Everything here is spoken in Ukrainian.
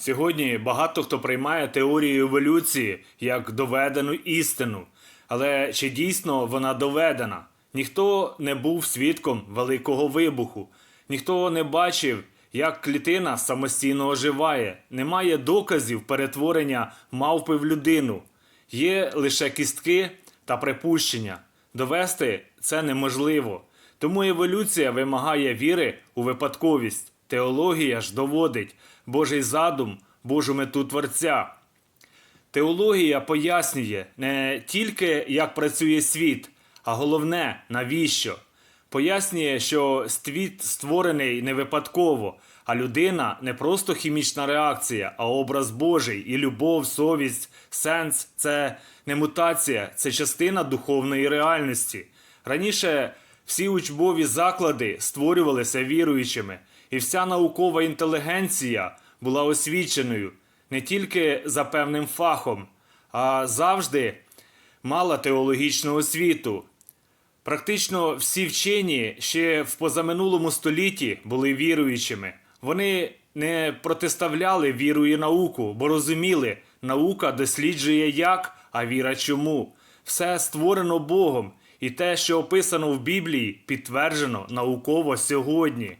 Сьогодні багато хто приймає теорію еволюції як доведену істину. Але чи дійсно вона доведена? Ніхто не був свідком великого вибуху, ніхто не бачив, як клітина самостійно оживає, немає доказів перетворення мавпи в людину. Є лише кістки та припущення. Довести це неможливо. Тому еволюція вимагає віри у випадковість. Теологія ж доводить Божий задум, Божу мету Творця. Теологія пояснює не тільки, як працює світ, а головне, навіщо. Пояснює, що світ створений не випадково, а людина не просто хімічна реакція, а образ Божий і любов, совість, сенс це не мутація, це частина духовної реальності. Раніше всі учбові заклади створювалися віруючими, і вся наукова інтелігенція була освіченою не тільки за певним фахом, а завжди мала теологічну освіту. Практично всі вчені ще в позаминулому столітті були віруючими. Вони не протиставляли віру і науку, бо розуміли, наука досліджує як, а віра чому. Все створено Богом, і те, що описано в Біблії, підтверджено науково сьогодні.